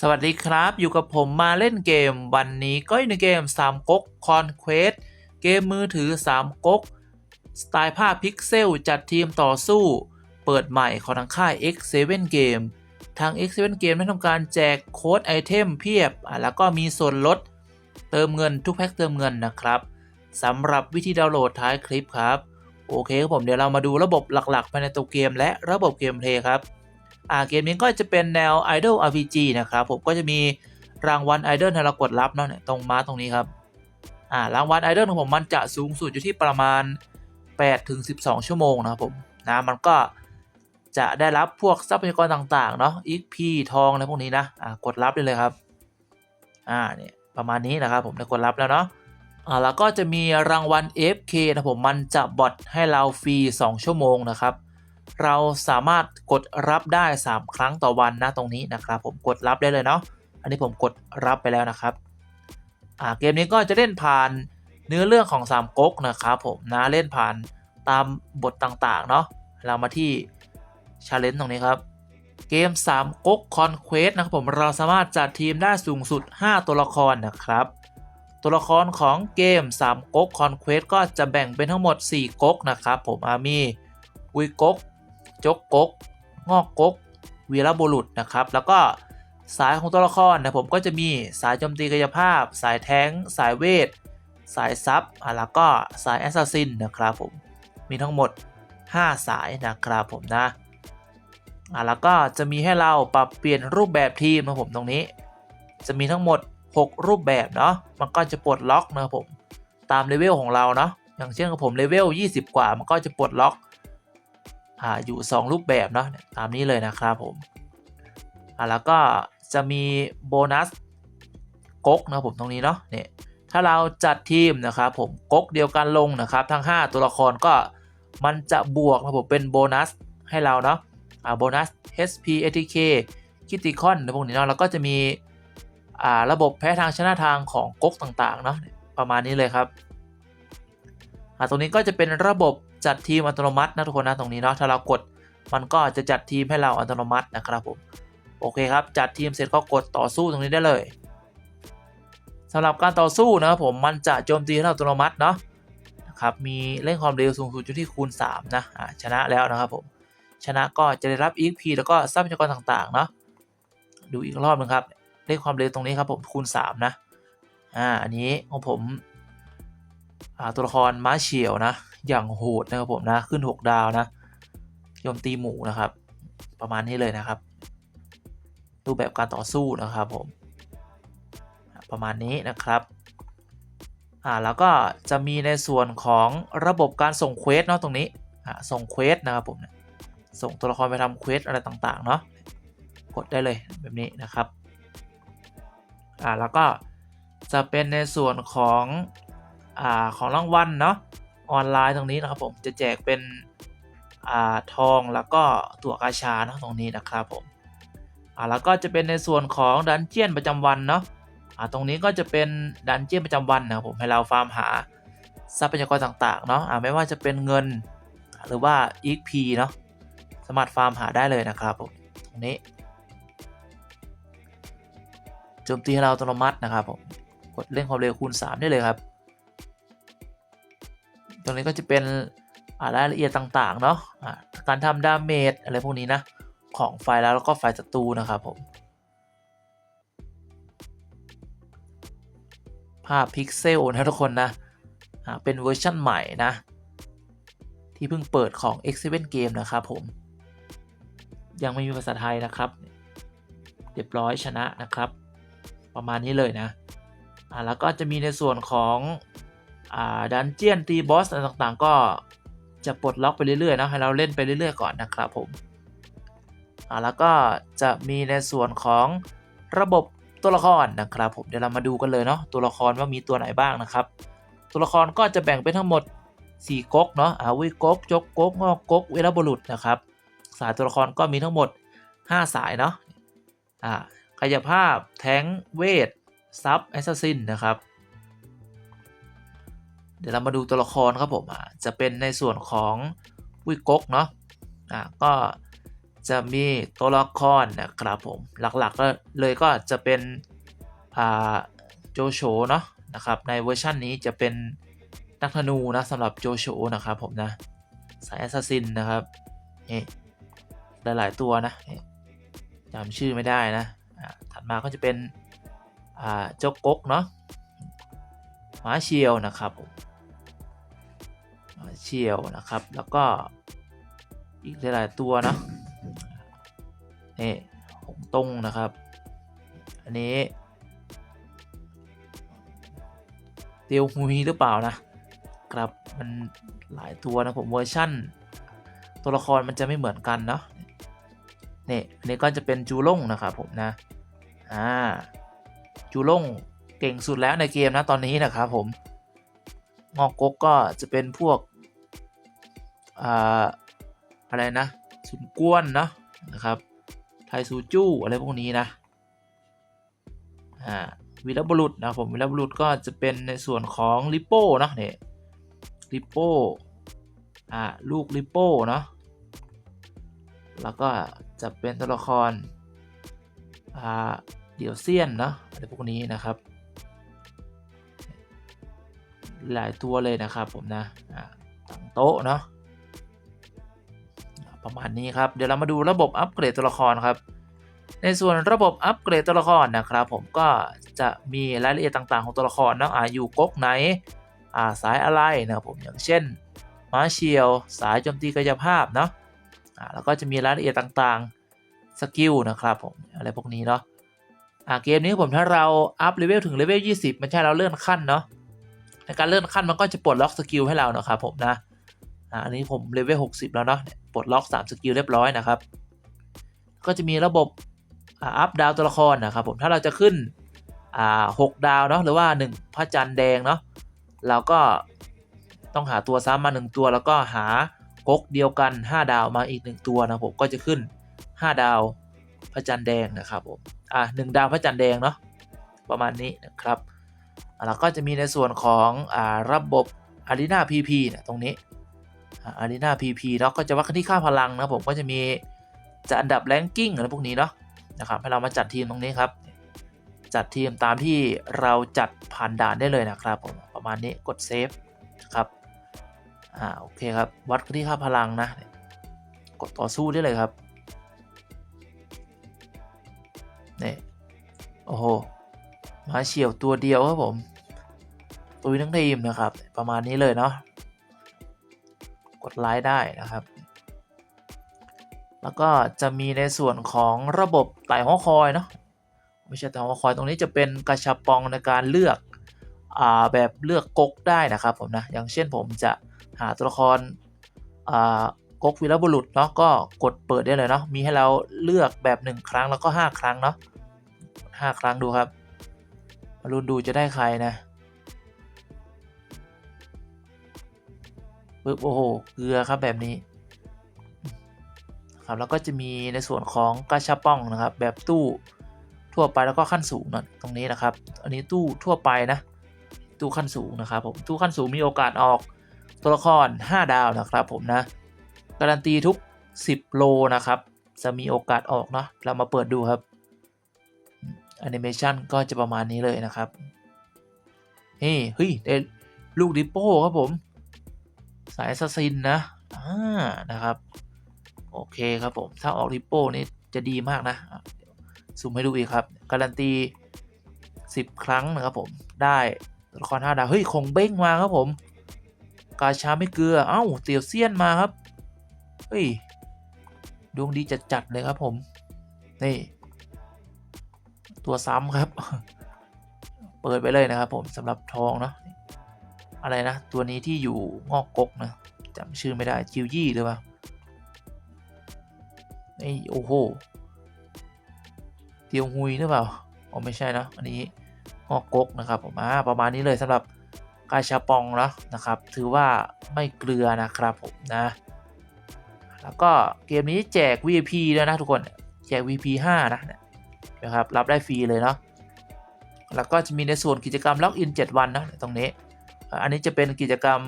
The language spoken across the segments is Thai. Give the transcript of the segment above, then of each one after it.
สวัสดีครับ อยู่กับผมมาเล่นเกม วันนี้ก็อยู่ในเกม3ก๊ก Conquest เกมมือถือ3ก๊กสไตล์ภาพพิกเซลจัดทีมต่อสู้ เปิดใหม่ของทางค่าย X7 Game ทาง X7 Game ได้ทำการแจกโค้ดไอเทมเพียบอะแล้วก็มีส่วนลด เติมเงินทุกแพ็คเติมเงินนะครับสำหรับวิธีดาวน์โหลดท้ายคลิปครับ โอเคครับผมเดี๋ยวเรามาดูระบบหลักๆภายในตัวเกม และระบบเกมเพลย์ครับ อ่าเกมนี้ก็จะเป็นแนว Idol RPG นะครับผมก็จะมีรางวัล Idol ให้เรากดรับเนาะตรงมาตรงนี้ครับอ่ารางวัล Idol ของผมมันจะสูงสุดอยู่ที่ประมาณ8ถึง12 ชั่วโมงนะครับผมนะมันก็จะได้รับพวกทรัพยากรต่างๆเนาะ XP ทองอะไรพวกนี้นะอ่ากดรับได้เลยครับอ่าเนี่ยประมาณนี้นะครับผมได้กดรับแล้วเนาะอ่าแล้วก็จะมีรางวัล FK นะผมมันจะบอทให้เราฟรี 2 ชั่วโมงนะครับ เราสามารถกดรับได้ 3 ครั้งต่อวันนะตรงนี้นะครับ ผมกดรับได้เลยเนาะอันนี้ผมกดรับไปแล้วนะครับอ่าเกมนี้ก็จะเล่นผ่านเนื้อเรื่องของ3ก๊กนะครับผมนะเล่นผ่านตามบทต่างๆเนาะเรามาที่ชาเลนจ์ตรงนี้ครับ เกม3ก๊กคอนเควสนะครับผมเราสามารถจัดทีมได้สูงสุด 5 ตัวละครนะครับ ตัวละครของเกม3ก๊กคอนเควสก็จะแบ่งเป็นทั้งหมด 4ก๊กนะครับผมอามีอุยก๊ก จกกก งอกกกวีรบุรุษนะครับ แล้วก็สายของตัวละครนะผมก็จะมีสายโจมตีกายภาพ สายแท้ง สายเวท สายซับอะแล้วก็สายแอสซัสซินนะครับผม มีทั้งหมด 5 สายนะครับผมนะอะแล้วก็จะมีให้เราปรับเปลี่ยนรูปแบบทีมนะผมตรงนี้ จะมีทั้งหมด 6 รูปแบบเนาะมันก็จะปลดล็อกนะครับผมตามเลเวลของเราเนาะอย่างเช่นกับผมเลเวล20 กว่า มันก็จะปลดล็อก ออยู่ 2 รูปแบบเนาะตามนี้เลยนะครับผมแล้วก็จะมีโบนัสก๊กนะผมตรงนี้เนาะเนี่ยถ้าเราจัดทีมนะครับผมก๊กเดียวกันลงนะครับทั้ง 5 ตัวละครก็มันจะบวกนะผมเป็นโบนัสให้เราเนาะอ่าโบนัส HP ATK คิติคอนในพวกนี้เนาะแล้วก็จะมีอ่าระบบแพ้ทางชนะทางของก๊กต่างๆเนาะประมาณนี้เลยครับอ่าตรงนี้ก็จะเป็นระบบ จัดทีมอัตโนมัตินะทุกคนนะตรงนี้เนาะถ้าเรากดมันก็จะจัดทีมให้เราอัตโนมัตินะครับผมโอเคครับจัดทีมเสร็จก็กดต่อสู้ตรงนี้ได้เลยสำหรับการต่อสู้นะครับผมมันจะโจมตีให้เราอัตโนมัติเนาะนะครับมีเร่งความเร็วสูงสุดอยู่ที่คูณ3นะชนะแล้วนะครับผมชนะก็จะได้รับ EXP แล้วก็ทรัพยากรต่างๆเนาะดูอีกรอบนึงครับเลขความเร็วตรงนี้ครับผมคูณ 3 นะ อ่า อันนี้ของผมตัวละครม้าเฉียวนะ อย่างโหดนะครับผมนะขึ้น 6 ดาวนะโจมตีหมูนะครับ ประมาณนี้เลยนะครับ รูปแบบการต่อสู้นะครับผม ประมาณนี้นะครับอ่าแล้วก็จะมีในส่วนของระบบการส่งเควสเนาะตรงนี้อ่าส่งเควสนะครับผมส่งตัวละครไปทำเควสอะไรต่างๆเนาะกดได้เลยแบบนี้นะครับอ่าแล้วก็จะเป็นในส่วนของอ่าของรางวัลเนาะ ออนไลน์ตรงนี้นะครับผมจะแจกเป็นอ่าทองแล้วก็ตั๋วกาชาเนาะตรงนี้นะครับผมอ่าแล้วก็จะเป็นในส่วนของดันเจียนประจำวันเนาะอ่าตรงนี้ก็จะเป็นดันเจียนประจำวันนะครับผมให้เราฟาร์มหาทรัพยากรต่างๆเนาะอ่าไม่ว่าจะเป็นเงินหรือว่า XP เนาะสามารถฟาร์มหาได้เลยนะครับผมตรงนี้โจมตีให้เราอัตโนมัตินะครับผมกดเร่งความเร็วคูณ 3 ได้เลยครับ ตรงนี้ก็จะเป็นรายละเอียดต่างๆเนาะะการทำดาเมจอะไรพวกนี้นะ ของไฟแล้วแล้วก็ไฟศัตรูนะครับผม ภาพพิกเซลนะทุกคนนะะเป็นเวอร์ชันใหม่นะ ที่เพิ่งเปิดของ X7 Game นะครับผม ยังไม่มีภาษาไทยนะครับ เรียบร้อยชนะนะครับ ประมาณนี้เลยนะอ่าแล้วก็จะมีในส่วนของ ดันเจียนตีบอสอะไรต่างๆ ก็จะปลดล็อกไปเรื่อยๆนะให้เราเล่นไปเรื่อยๆก่อนนะครับผมแล้วก็จะมีในส่วนของระบบตัวละครนะครับผมเดี๋ยวเรามาดูกันเลยเนาะตัวละครว่ามีตัวไหนบ้างนะครับ ตัวละครก็จะแบ่งเป็นทั้งหมด4ก๊กเนาะอาวิก๊กจกก๊กงอกก๊กเวรบุรุษนะครับ สายตัวละครก็มีทั้งหมด 5 สายเนาะอ่ากายภาพแทงเวทซับแอสซัสซินนะครับ เดี๋ยวเรามาดูตัวละครครับผมอะจะเป็นในส่วนของวิกกเนาะอะก็จะมีตัวละครนะครับผมหลักๆก็เลยก็จะเป็นอ่าโจโฉเนาะนะครับในเวอร์ชันนี้จะเป็นนักธนูนะสำหรับโจโฉนะครับผมนะสายแอสซัสซินนะครับนี่หลายๆตัวนะจำชื่อไม่ได้นะอะถัดมาก็จะเป็นอ่าเจ้ากกเนาะ มาเชียวนะครับผมเชียวนะครับ แล้วก็อีกหลายๆตัวนะนี่หงตงนะครับ อันนี้เตียวฮุยหรือเปล่านะครับมันหลายตัวนะผมเวอร์ชั่น ตัวละครมันจะไม่เหมือนกันเนาะนี่อันนี้ก็จะเป็นจูล่งนะครับผมนะอ่าจูล่ง เก่งสุดแล้วในเกมนะตอนนี้นะครับผมงอกกกก็จะเป็นพวกอ่าอะไรนะสุนกวนเนาะนะครับ ไทซูจู้อะไรพวกนี้นะวีรบุรุษนะผมวีรบุรุษก็จะเป็นในส่วนของลิโป้เนาะเนี่ยลิโป้อ่าลูกลิโป้เนาะแล้วก็จะเป็นตัวละครอ่าเดี่ยวเซียนเนาะอะไรพวกนี้นะครับ หลายตัวเลยนะครับผมนะอ่าตั้งโต๊ะเนาะประมาณนี้ครับเดี๋ยวเรามาดูระบบอัปเกรดตัวละครครับ ในส่วนระบบอัปเกรดตัวละครนะครับผมก็จะมีรายละเอียดต่างๆของตัวละครเนาะอ่าอยู่ก๊กไหนาสายอะไรนะครับผมอย่างเช่นม้าเชียว สายโจมตีกายภาพเนาะแล้วก็จะมีรายละเอียดต่างๆสกิลนะครับผมอะไรพวกนี้เนาะเกมนี้ผมถ้าเราอัพเลเวลถึงเลเวล20 มันใช่เราเลื่อนขั้นเนาะ ในการเลื่อนขั้นมันก็จะปลดล็อกสกิลให้เรานะครับผมนะอันนี้ผมเลเวล60 แล้วเนาะปลดล็อก3สกิลเรียบร้อยนะครับ ก็จะมีระบบอ่าอัพดาวตัวละครนะครับผมถ้าเราจะขึ้นอ่า6ดาวเนาะหรือว่า 1 พระจันทร์แดงเนาะเราก็ต้องหาตัวซ้ำมา 1 ตัวแล้วก็หากกเดียวกัน 5 ดาวมาอีก 1 ตัวนะผมก็จะขึ้น 5 ดาวพระจันทร์แดงนะครับผมอ่า1ดาวพระจันทร์แดงเนาะประมาณนี้นะครับ แล้วก็จะมีในส่วนของอาระบบ Arena PP นี่ยตรงนี้อ่า Arena PP เนาะก็จะวัดกันที่ค่าพลังนะผมก็จะมีจะอันดับแรงกิ้งอะไรพวกนี้เนาะนะครับให้เรามาจัดทีมตรงนี้ครับ จัดทีมตามที่เราจัดผ่านด่านได้เลยนะครับผมประมาณนี้กดเซฟนะครับอ่าโอเคครับวัดที่ค่าพลังนะ กดต่อสู้ได้เลยครับนี่โอ้โห มาเฉียวตัวเดียวครับผมตุยทั้งทีมนะครับ ประมาณนี้เลยเนาะกดไลค์ได้นะครับ แล้วก็จะมีในส่วนของระบบไต่หอคอยเนาะไม่ใช่ไต่หอคอยตรงนี้จะเป็นกระชับปองในการเลือกอ่าแบบเลือกก๊กได้นะครับผมนะอย่างเช่นผมจะหาตัวละครอ่าก๊กวีรบุรุษเนาะก็กดเปิดได้เลยเนาะมีให้เราเลือกแบบ 1 ครั้งแล้วก็ 5 ครั้งเนาะ5ครั้งดูครับ มารุนดูจะได้ใครนะปึ๊บโอ้โหเกลือครับแบบนี้ครับแล้วก็จะมีในส่วนของกาชาป้องนะครับ แบบตู้ทั่วไปแล้วก็ขั้นสูงนะตรงนี้นะครับ อันนี้ตู้ทั่วไปนะ ตู้ขั้นสูงนะครับผมตู้ขั้นสูงมีโอกาสออกตัวละคร 5 ดาวนะครับผมนะการันตีทุก 10 โลนะครับ จะมีโอกาสออกเนาะเรามาเปิดดูครับ แอนิเมชันก็จะประมาณนี้เลยนะครับ นี่เฮ้ยได้ลูกดิโป้ครับผม สายซัสซินนะอ่านะครับ โอเคครับผม ถ้าออกดิโป้นี่จะดีมากนะซูมให้ดูอีกครับ การันตี 10 ครั้งนะครับผม ได้ตัวละคร5ดาว เฮ้ยคงเบ้งมาครับผม กาชาไม่เกลือ เอ้า เตียวเซียนมาครับ เฮ้ย ดวงดีจัดๆเลยครับผม นี่ ตัวซ้ำครับ เปิดไปเลยนะครับผมสำหรับทองเนาะอะไรนะ ตัวนี้ที่อยู่งอกกกนะจำชื่อไม่ได้จิวยี่หรือเปล่าไอ้โอ้โหเตียวฮุยหรือเปล่าอ๋อไม่ใช่นะอันนี้งอกกกนะครับผมอ่าประมาณนี้เลยสำหรับกาชาปองเนาะนะครับ ถือว่าไม่เกลือนะครับผมนะ แล้วก็เกมนี้แจก VIP ด้วยนะทุกคน แจก VIP 5 นะเนะครับรับได้ฟรีเลยเนาะแล้วก็จะมีในส่วนกิจกรรมล็อกอิน 7 วันนะตรงนี้ อันนี้จะเป็นกิจกรรม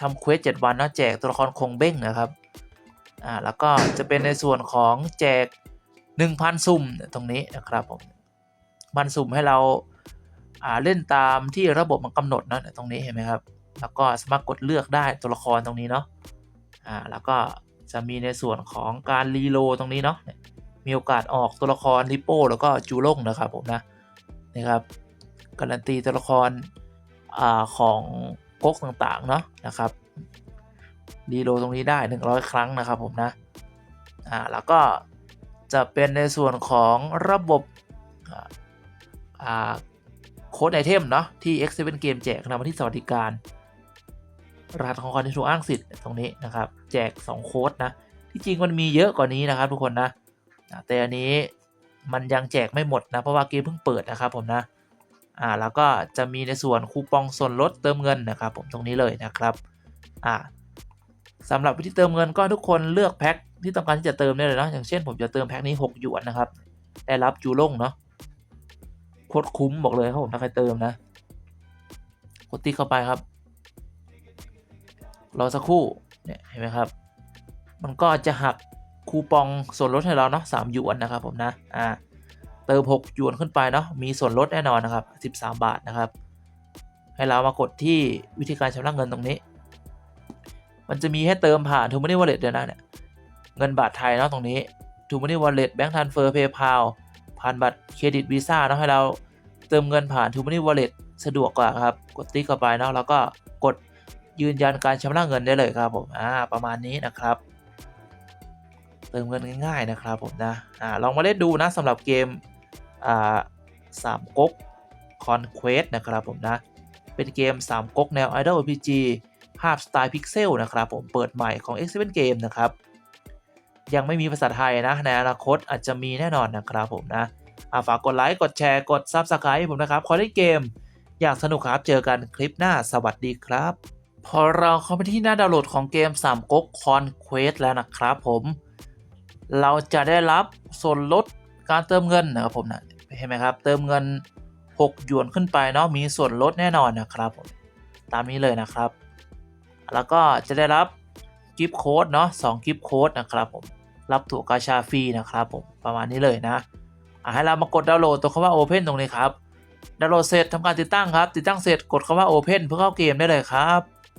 ทำเควส7วันนะแจกตัวละครคงเบ้งนะครับอ่าแล้วก็จะเป็นในส่วนของแจก 1,000 สุ่มตรงนี้นะครับผมมันสุ่มให้เราอ่าเล่นตามที่ระบบมันกำหนดนะตรงนี้เห็นไหมครับ แล้วก็สามารถกดเลือกได้ตัวละครตรงนี้เนาะอ่าแล้วก็จะมีในส่วนของการรีโลตรงนี้เนาะ มีโอกาสออกตัวละครลิโป้แล้วก็จูลงนะครับผมนะนะครับการันตีตัวละครอของก๊กต่างๆเนาะนะครับรีโลตรงนี้ได้ 100 ครั้งนะครับผมนะอ่าแล้วก็จะเป็นในส่วนของระบบอ่าโค้ดไอเทมเนาะที่ X7 Game แจกนะมาที่สวัสดิการ รหัสของคอนที่ถูกอ้างสิทธิ์ตรงนี้นะครับ แจก 2 โค้ดนะ ที่จริงมันมีเยอะกว่านี้นะครับทุกคนนะ แต่อันนี้มันยังแจกไม่หมดนะ เพราะว่าเกมเพิ่งเปิดนะครับผมนะอ่าแล้วก็จะมีในส่วนคูปองส่วนลดเติมเงินนะครับ ผมตรงนี้เลยนะครับอ่าสำหรับวิธีเติมเงินก็ทุกคนเลือกแพ็คที่ต้องการที่จะเติมได้เลยเนาะอย่างเช่น ผมจะเติมแพ็คนี้6หยวนนะครับได้รับจูลงเนาะโคตรคุ้มบอกเลยครับผมถ้าใครเติมนะกดติ๊กเข้าไปครับรอสักครู่เนี่ยเห็นไหมครับ มันก็จะหัก คูปองส่วนลดให้เราเนาะสามหยวนนะครับผมนะอ่าเติม6หยวนขึ้นไปเนาะมีส่วนลดแน่นอนนะครับ13 บาทนะครับ ให้เรามากดที่วิธีการชำระเงินตรงนี้ มันจะมีให้เติมผ่าน t ูมันนี่วอลเล็ตเดี๋ยวนะเนี่ยเงินบาทไทยเนาะตรงนี้ t ูมันนี่วอลเล็ตแบงก์ทันเฟอร์เพย์พาผ่านบัตรเครดิตวีซ่าเนาะให้เราเติมเงินผ่าน t ูมันนี่วอลเล็ตสะดวกกว่าครับ กดติ๊กเข้าไปเนาะแล้วก็กดยืนยันการชำระเงินได้เลยครับผมอ่าประมาณนี้นะครับ เติมเงินง่ายๆนะครับผมนะอ่าลองมาเล่นดูนะสำหรับเกมอ่าสามก๊กคอนเควสนะครับผมนะ เป็นเกม3ก๊กแนว Idol RPG ภาพสไตล์พิกเซลนะครับผมเปิดใหม่ของ X7 Game นะครับ ยังไม่มีภาษาไทยนะ ในอนาคตอาจจะมีแน่นอนนะครับผมนะอาฝากกดไลค์ กดแชร์ กด Subscribe ผมนะครับ ขอเล่นเกม อยากสนุกครับ เจอกันคลิปหน้า สวัสดีครับ พอเราเข้าไปที่หน้าดาวน์โหลดของเกม3ก๊กคอนเควสแล้วนะครับผม เราจะได้รับส่วนลดการเติมเงินนะครับผมนะเห็นไหมครับ เติมเงิน 6 หยวนขึ้นไปเนาะมีส่วนลดแน่นอนนะครับผมตามนี้เลยนะครับ แล้วก็จะได้รับกิฟต์โค้ดเนาะ2กิฟต์โค้ดนะครับผมรับตั๋วกาชาฟรีนะครับผมประมาณนี้เลยนะอะให้เรามากดดาวน์โหลดตัวคำว่า Open ตรงนี้ครับดาวน์โหลดเสร็จทำการติดตั้งครับ ติดตั้งเสร็จกดคำว่า Open เพื่อเข้าเกมได้เลยครับ